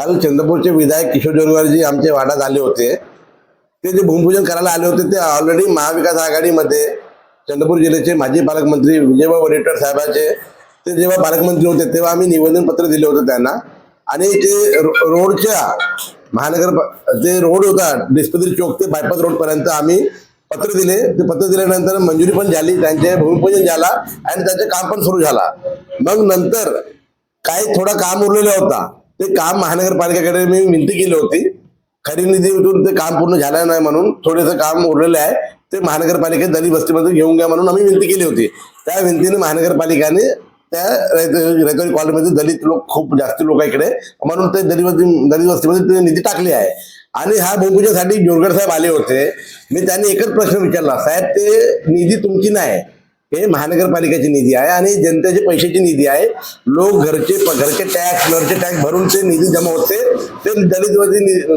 काल चंद्रपूरचे विधायक किशोर जोरवारजी आमच्या वाड्यात आले होते. ते जे भूमिपूजन करायला आले होते ते ऑलरेडी महाविकास आघाडीमध्ये चंद्रपूर जिल्ह्याचे माजी पालकमंत्री विजयभाऊ वडेट्टीवार साहेबाचे ते जेव्हा पालकमंत्री होते तेव्हा आम्ही निवेदन पत्र दिले होते त्यांना. आणि ते रो- रोडच्या महानगर जे रोड होता डिस्पत्री चौक ते बायपास रोडपर्यंत आम्ही पत्र दिले. ते पत्र दिल्यानंतर मंजुरी पण झाली त्यांचे भूमिपूजन झाला आणि त्यांचं काम पण सुरू झाला. मग नंतर काही थोडा काम उरलेला होता. ते काम महानगरपालिकेकडे मी विनंती केली होती. खरी निधीतून ते काम पूर्ण झालं नाही म्हणून थोडंसं काम उरलेलं आहे. ते महानगरपालिकेत दलित वस्तीमध्ये घेऊन घ्या म्हणून आम्ही विनंती केली होती. त्या विनंतीने महानगरपालिकाने त्या रैतवाडी कॉलनीमध्ये दलित लोक खूप जास्त लोक इकडे म्हणून ते दलित दलित वस्तीमध्ये ते निधी टाकली आहे. आणि हा भूमिपूजनासाठी जोरगड साहेब आले होते. मी त्यांनी एकच प्रश्न विचारला साहेब ते निधी तुमची नाही. हे महानगरपालिकेची निधी आहे आणि जनतेचे पैशाची निधी आहे. लोक घरचे घरचे टॅक्स घरचे टॅक्स भरून ते निधी जमा होते. ते दलित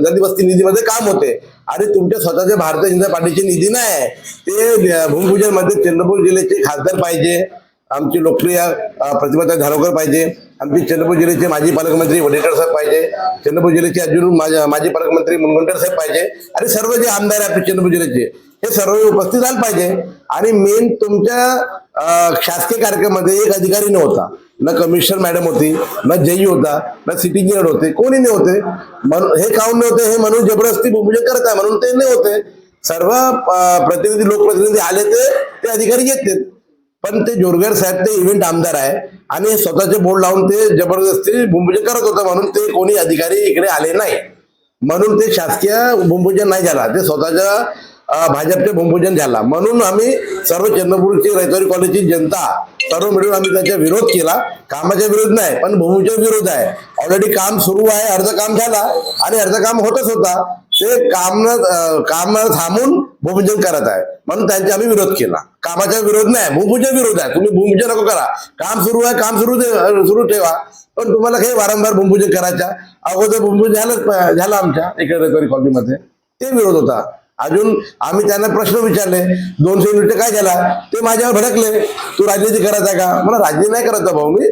दलित वस्ती निधीमध्ये काम होते. आणि तुमच्या स्वतःच्या भारतीय जनता पार्टीची निधी नाही. आहे ते भूमिपूजनमध्ये चंद्रपूर जिल्ह्याचे खासदार पाहिजे. आमचे लोकप्रिय अ, धारोकर पाहिजे. आमचे चंद्रपूर जिल्ह्याचे माजी पालकमंत्री वडेकर साहेब पाहिजे. चंद्रपूर जिल्ह्याचे अजून माझ्या माजी पालकमंत्री मुनगंटर साहेब पाहिजे. आणि सर्व जे आमदार आहेत आपले चंद्रपूर जिल्ह्याचे हे सर्व उपस्थित झाले पाहिजे. आणि मेन तुमच्या शासकीय कार्यक्रमामध्ये एक अधिकारी नव्हता. न कमिशनर मॅडम होती न जेई होता न सिटी इंजिनियर होते कोणी नव्हते म्हणून हे काऊन नव्हते हे म्हणून जबरदस्ती भूमिपूजन करत आहे म्हणून ते नाही होते. सर्व प्रतिनिधी लोकप्रतिनिधी आले ते ते अधिकारी येते पण ते जोरगर साहेब ते इव्हेंट आमदार आहे. आणि स्वतःचे बोर्ड लावून ते जबरदस्ती भूमिपूजन करत होतं म्हणून ते कोणी अधिकारी इकडे आले नाही. म्हणून ते शासकीय भूमिपूजन नाही झाला. ते स्वतःच्या भाजपचे भूमिपूजन झाला. म्हणून आम्ही सर्व चंद्रपूरची रैतवाडी कॉलेजची जनता सर्व मिळून आम्ही त्याचा विरोध केला. कामाचा विरोध नाही पण भूमीचा विरोध आहे. ऑलरेडी काम सुरू आहे अर्ध काम झाला आणि अर्ध काम होतच होता. ते काम काम थांबून भूमिपूजन करत आहे. म्हणून त्यांचा आम्ही विरोध केला. कामाचा विरोध नाही भूमिपूजन विरोध आहे. तुम्ही भूमिपूजन नको करा. काम सुरू आहे काम सुरू सुरू ठेवा. पण तुम्हाला काही वारंवार भूमिपूजन करायच्या अगोदर भूमिपूजन झालंच झालं आमच्या इकडे रेकॉरी कॉलनीमध्ये. ते विरोध होता. अजून आम्ही त्यांना प्रश्न विचारले. दोनशे युनिट काय झाला? ते माझ्यावर भडकले. तू राजनीती करायचा आहे का? मला राजनीती नाही करायचा भाऊ मी.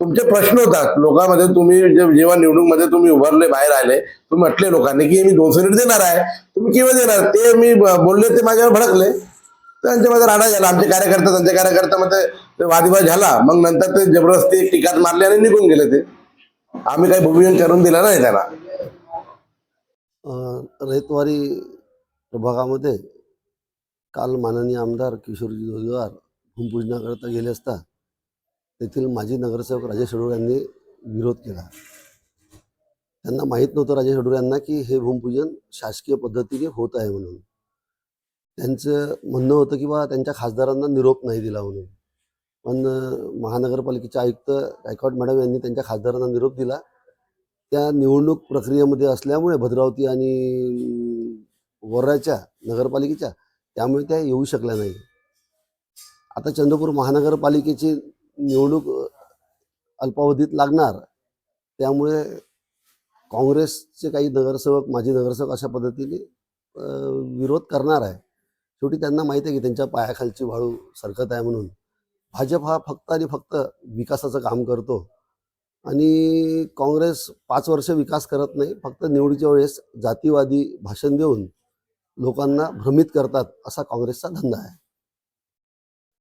तुमचे प्रश्न होतात. लोकांमध्ये तुम्ही जेव्हा निवडणूकमध्ये तुम्ही उभारले बाहेर आले तुम्ही म्हटले लोकांनी की मी दोनशे मिनिट देणार आहे. तुम्ही केव्हा देणार. ते मी बोलले ते माझ्यावर भडकले. त्यांच्यामध्ये राडा झाला. आमचे कार्यकर्ता त्यांच्या कार्यकर्त्यामध्ये ते वादविवाद झाला. मग नंतर ते जबरदस्ती टिकात मारले आणि निघून गेले ते. आम्ही काही भूमिजन करून दिलं नाही त्यांना. रहितवारी प्रभागामध्ये काल माननीय आमदार किशोरजी जोरवार भूमिपूजनाकरता गेले असता तेथील माजी नगरसेवक राजेश अडूर यांनी विरोध केला. त्यांना माहीत नव्हतं राजेश अडूर यांना की हे भूमिपूजन शासकीय पद्धतीने होत आहे म्हणून. त्यांचं म्हणणं होतं की बा त्यांच्या खासदारांना निरोप नाही दिला म्हणून. पण महानगरपालिकेचे आयुक्त गायकवाड मॅडम यांनी त्यांच्या खासदारांना निरोप दिला. त्या निवडणूक प्रक्रियेमध्ये असल्यामुळे भद्रावती आणि वर्राच्या नगरपालिकेच्या त्यामुळे त्या येऊ शकल्या नाही आता चंद्रपूर महानगरपालिकेची निवडणूक अल्पावधीत लागणार. त्यामुळे काँग्रेसचे काही नगरसेवक माजी नगरसेवक अशा पद्धतीने विरोध करणार आहे. शेवटी त्यांना माहीत आहे की त्यांच्या पायाखालची वाळू सरकत आहे म्हणून. भाजप हा फक्त आणि फक्त विकासाचं काम करतो. आणि काँग्रेस पाच वर्ष विकास करत नाही फक्त निवडीच्या वेळेस जातीवादी भाषण देऊन लोकांना भ्रमित करतात असा काँग्रेसचा धंदा आहे.